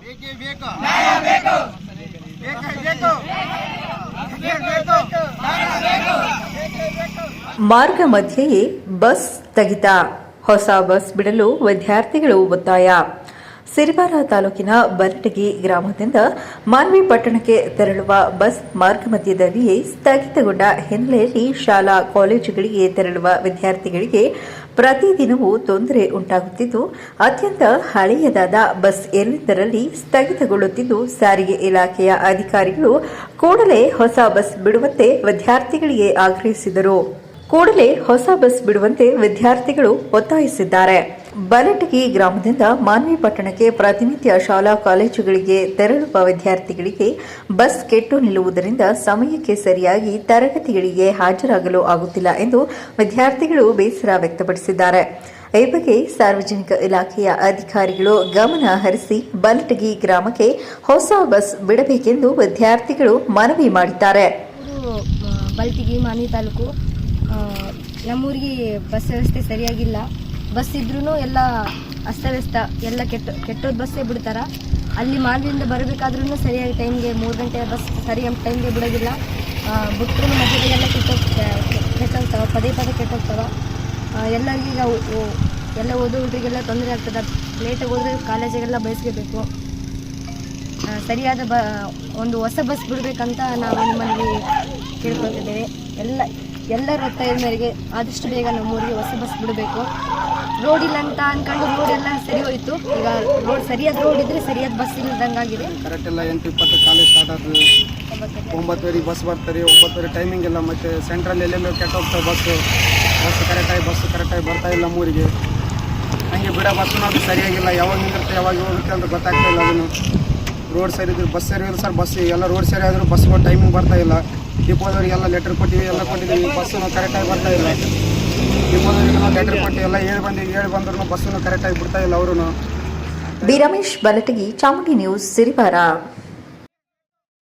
ಬೇಕೇ ಬೇಕು. ಬೇಕು. ಬೇಕೇ ಬೇಕು. ಬೇಕೇ ಬೇಕು. ಮಾರ್ಗ ಮಧ್ಯೆಯೇ ಬಸ್ ಸ್ಥಗಿತ ಹೊಸ ಬಸ್ ಬಿಡಲು ವಿದ್ಯಾರ್ಥಿಗಳು ಒತ್ತಾಯ. ಸಿರಿವಾರ ತಾಲೂಕಿನ ಬರಟಗಿ ಗ್ರಾಮದಿಂದ ಮಾನ್ವಿ ಪಟ್ಟಣಕ್ಕೆ ತೆರಳುವ ಬಸ್ ಮಾರ್ಗ ಮಧ್ಯದಲ್ಲಿಯೇ ಸ್ಥಗಿತಗೊಂಡ ಹಿನ್ನೆಲೆಯಲ್ಲಿ ಶಾಲಾ ಕಾಲೇಜುಗಳಿಗೆ ತೆರಳುವ ವಿದ್ಯಾರ್ಥಿಗಳಿಗೆ ಪ್ರತಿದಿನವೂ ತೊಂದರೆ ಉಂಟಾಗುತ್ತಿದ್ದು, ಅತ್ಯಂತ ಹಳೆಯದಾದ ಬಸ್ ಎಲ್ಲೆಂದರಲ್ಲಿ ಸ್ಥಗಿತಗೊಳ್ಳುತ್ತಿದ್ದು, ಸಾರಿಗೆ ಇಲಾಖೆಯ ಅಧಿಕಾರಿಗಳು ಕೂಡಲೇ ಹೊಸ ಬಸ್ ಬಿಡುವಂತೆ ವಿದ್ಯಾರ್ಥಿಗಳಿಗೆ ಆಗ್ರಹಿಸಿದರು. ಕೂಡಲೇ ಹೊಸ ಬಸ್ ಬಿಡುವಂತೆ ವಿದ್ಯಾರ್ಥಿಗಳು ಒತ್ತಾಯಿಸಿದ್ದಾರೆ. ಬಲಟಗಿ ಗ್ರಾಮದಿಂದ ಮಾನ್ವಿ ಪಟ್ಟಣಕ್ಕೆ ಪ್ರತಿನಿತ್ಯ ಶಾಲಾ ಕಾಲೇಜುಗಳಿಗೆ ತೆರಳುವ ವಿದ್ಯಾರ್ಥಿಗಳಿಗೆ ಬಸ್ ಕೆಟ್ಟು ನಿಲ್ಲುವುದರಿಂದ ಸಮಯಕ್ಕೆ ಸರಿಯಾಗಿ ತರಗತಿಗಳಿಗೆ ಹಾಜರಾಗಲು ಆಗುತ್ತಿಲ್ಲ ಎಂದು ವಿದ್ಯಾರ್ಥಿಗಳು ಬೇಸರ ವ್ಯಕ್ತಪಡಿಸಿದ್ದಾರೆ. ಈ ಬಗ್ಗೆ ಸಾರ್ವಜನಿಕ ಇಲಾಖೆಯ ಅಧಿಕಾರಿಗಳು ಗಮನ ಹರಿಸಿ ಬಲಟಗಿ ಗ್ರಾಮಕ್ಕೆ ಹೊಸ ಬಸ್ ಬಿಡಬೇಕೆಂದು ವಿದ್ಯಾರ್ಥಿಗಳು ಮನವಿ ಮಾಡಿದ್ದಾರೆ. ಬಲ್ಟಗಿ ಮಾನ್ವಿ ತಾಲೂಕು ನಮ್ಮೂರಿಗೆ ಬಸ್ ವ್ಯವಸ್ಥೆ ಸರಿಯಾಗಿಲ್ಲ. ಬಸ್ ಇದ್ರೂ ಎಲ್ಲ ಅಸ್ತವ್ಯಸ್ತ, ಎಲ್ಲ ಕೆಟ್ಟ ಕೆಟ್ಟದ ಬಸ್ಸೇ ಬಿಡ್ತಾರೆ. ಅಲ್ಲಿ ಮಾಲ್ವಿಯಿಂದ ಬರಬೇಕಾದ್ರೂ ಸರಿಯಾಗಿ ಟೈಮ್ಗೆ ಮೂರು ಗಂಟೆ ಬಸ್ ಸರಿಯಾಗಿ ಟೈಮ್ಗೆ ಬಿಡೋದಿಲ್ಲ. ಬಿಟ್ಟರು ಮಧ್ಯದಲ್ಲೆಲ್ಲ ಕೆಟ್ಟೋಗ್ತ ಕೆಟ್ಟೋಗ್ತವೆ, ಪದೇ ಪದೇ ಕೆಟ್ಟೋಗ್ತವೆ. ಈಗ ಎಲ್ಲ ಓದೋ ಹುಡುಗರಿಗೆಲ್ಲ ತೊಂದರೆ ಆಗ್ತದೆ. ಲೇಟಾಗಿ ಹೋದರೆ ಕಾಲೇಜಿಗೆಲ್ಲ ಬಯಸ್ಕೋಬೇಕು ಸರಿಯಾದ ಬ, ಒಂದು ಹೊಸ ಬಸ್ ಬಿಡಬೇಕಂತ ನಾವು ನಿಮ್ಮಲ್ಲಿ ಕೇಳ್ಕೊತಿದ್ದೇವೆ ಎಲ್ಲ ಎಲ್ಲರ ಒತ್ತಾಯದ ಮೇರೆಗೆ ಆದಷ್ಟು ಬೇಗ ನಮ್ಮೂರಿಗೆ ಹೊಸ ಬಸ್ ಬಿಡಬೇಕು. ರೋಡ್ ಇಲ್ಲ ಅಂತ ಅನ್ಕೊಂಡು ರೋಡ್ ಎಲ್ಲ ಸರಿ ಹೋಯಿತು. ಈಗ ರೋಡ್ ಸರಿಯಾದ ರೋಡ್ ಇದ್ರೆ ಸರಿಯಾದ ಬಸ್ ಇಲ್ಲದಂಗಾಗಿದೆ ಕರೆಕ್ಟ್ ಎಲ್ಲ ಎಂಟು, ಇಪ್ಪತ್ತು ಕಾಲೇಜ್ ಸ್ಟಾರ್ಟ್ ಆಗ್ತದೆ ಒಂಬತ್ತುವರೆಗೆ ಬಸ್ ಬರ್ತಾರೆ, ಒಂಬತ್ತುವರೆ ಟೈಮಿಂಗ್ ಎಲ್ಲ ಮತ್ತೆ ಸೆಂಟ್ರಲ್ಲಿ ಎಲ್ಲೆಲ್ಲೋ ಕೆಟ್ಟ ಹೋಗ್ತಾವೆ ಬಸ್ ಕರೆಕ್ಟಾಗಿ ಬಸ್ ಕರೆಕ್ಟಾಗಿ ಬರ್ತಾ ಇಲ್ಲ ನಮ್ಮೂರಿಗೆ ಹಂಗೆ ಬಿಡೋ ಬಸ್ಸು ಅದು ಸರಿಯಾಗಿಲ್ಲ. ಯಾವಾಗ ನಿಂದಿರುತ್ತೆ ಯಾವಾಗ ಹೋಗುತ್ತೆ ಅಂತ ಗೊತ್ತಾಗ್ತಾ ಇಲ್ಲ ಅದನ್ನು. ರೋಡ್ ಸರಿ ಇದ್ರೆ ಬಸ್ ಸರಿ ಇದ್ರೆ ಸರ್ ಬಸ್ ಎಲ್ಲ ರೋಡ್ ಸರಿ ಆದರೂ ಬಸ್ಗಳು ಟೈಮಿಂಗ್ ಬರ್ತಾ ಇಲ್ಲ. ಡಿಪೋದವರಿಗೆಲ್ಲ ಲೆಟರ್ ಕೊಟ್ಟಿವಿ, ಎಲ್ಲ ಕೊಟ್ಟಿದ್ದೀವಿ ಬಸ್ಸು ಕರೆಕ್ಟಾಗಿ ಬರ್ತಾ ಇಲ್ಲ. ಡಿಪೋದವರಿಗೆಲ್ಲ ಲೆಟರ್ ಕೊಟ್ಟು ಎಲ್ಲ ಹೇಳಿ ಬಂದು ಹೇಳಿ ಬಂದ್ರು ಬಸ್ಸನ್ನು ಕರೆಕ್ಟಾಗಿ ಬಿಡ್ತಾ ಇಲ್ಲ ಅವರು ಬಿ ರಮೇಶ್, ಬಲಟಗಿ, ಚಾಮುಂಡಿ ನ್ಯೂಸ್ ಸಿರಿವಾರ